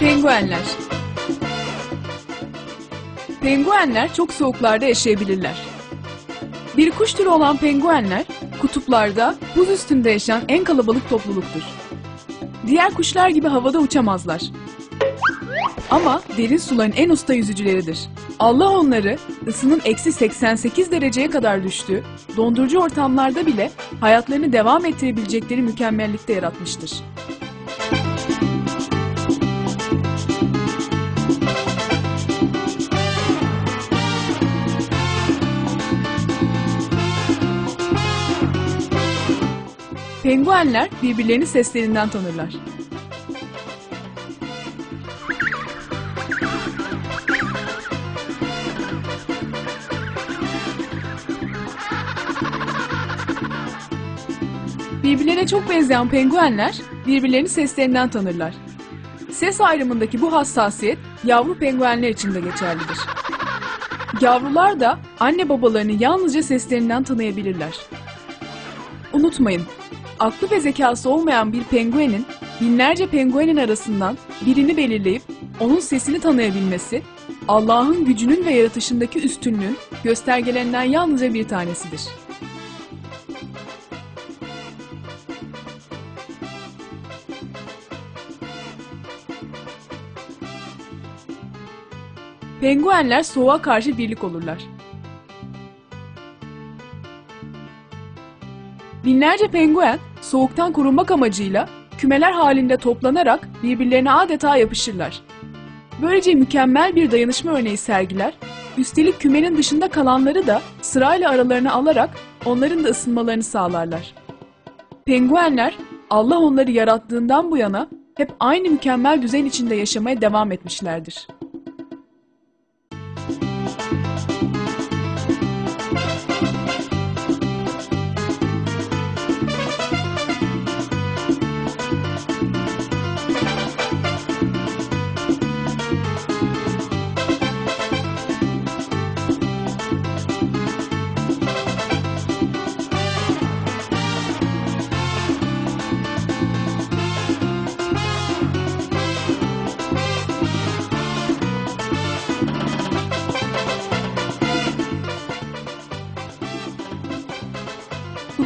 Penguenler Penguenler çok soğuklarda yaşayabilirler. Bir kuş türü olan penguenler, kutuplarda, buz üstünde yaşayan en kalabalık topluluktur. Diğer kuşlar gibi havada uçamazlar. Ama derin suların en usta yüzücüleridir. Allah onları ısının eksi 88 dereceye kadar düştüğü, dondurucu ortamlarda bile hayatlarını devam ettirebilecekleri mükemmellikte yaratmıştır. Penguenler birbirlerini seslerinden tanırlar. Birbirlerine çok benzeyen penguenler birbirlerini seslerinden tanırlar. Ses ayrımındaki bu hassasiyet yavru penguenler için de geçerlidir. Yavrular da anne babalarını yalnızca seslerinden tanıyabilirler. Unutmayın, aklı ve zekası olmayan bir penguenin binlerce penguenin arasından birini belirleyip onun sesini tanıyabilmesi, Allah'ın gücünün ve yaratışındaki üstünlüğün göstergelerinden yalnızca bir tanesidir. Penguenler soğuğa karşı birlik olurlar. Binlerce penguen soğuktan korunmak amacıyla kümeler halinde toplanarak birbirlerine adeta yapışırlar. Böylece mükemmel bir dayanışma örneği sergiler, üstelik kümenin dışında kalanları da sırayla aralarına alarak onların da ısınmalarını sağlarlar. Penguenler Allah onları yarattığından bu yana hep aynı mükemmel düzen içinde yaşamaya devam etmişlerdir.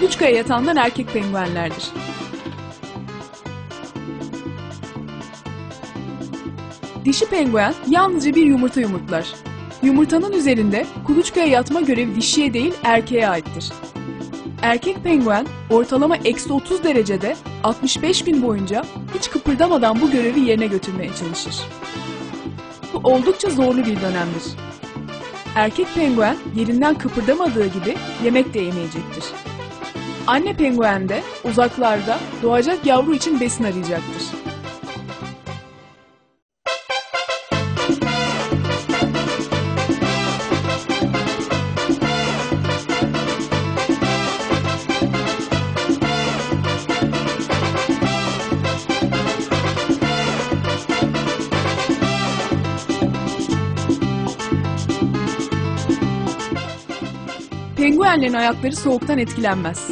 Kuluçkaya yatanlar erkek penguenlerdir. Dişi penguen yalnızca bir yumurta yumurtlar. Yumurtanın üzerinde kuluçkaya yatma görevi dişiye değil erkeğe aittir. Erkek penguen ortalama eksi 30 derecede 65 gün boyunca hiç kıpırdamadan bu görevi yerine götürmeye çalışır. Bu oldukça zorlu bir dönemdir. Erkek penguen yerinden kıpırdamadığı gibi yemek de yemeyecektir. Anne penguen de uzaklarda doğacak yavru için besin arayacaktır. Penguenlerin ayakları soğuktan etkilenmez.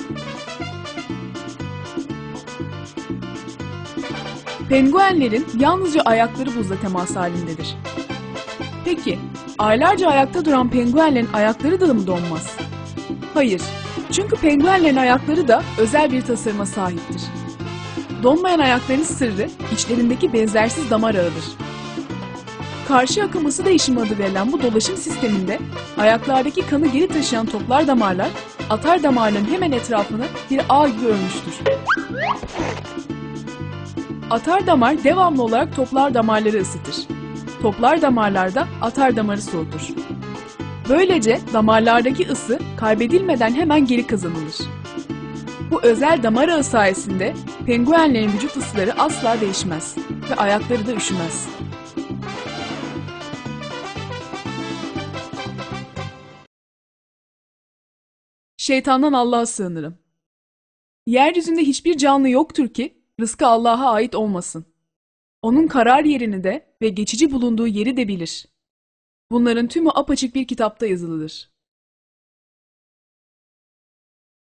Penguenlerin yalnızca ayakları buzla temas halindedir. Peki, aylarca ayakta duran penguenlerin ayakları da mı donmaz? Hayır, çünkü penguenlerin ayakları da özel bir tasarıma sahiptir. Donmayan ayakların sırrı içlerindeki benzersiz damar ağıdır. Karşı akım ısı değişimi adı verilen bu dolaşım sisteminde ayaklardaki kanı geri taşıyan toplar damarlar atar damarların hemen etrafını bir ağ gibi örmüştür. Atar damar devamlı olarak toplar damarları ısıtır. Toplar damarlarda atar damarı soğutur. Böylece damarlardaki ısı kaybedilmeden hemen geri kazanılır. Bu özel damar ağı sayesinde penguenlerin vücut ısıları asla değişmez ve ayakları da üşümez. Şeytandan Allah'a sığınırım. Yeryüzünde hiçbir canlı yoktur ki rızkı Allah'a ait olmasın. Onun karar yerini de ve geçici bulunduğu yeri de bilir. Bunların tümü apaçık bir kitapta yazılıdır.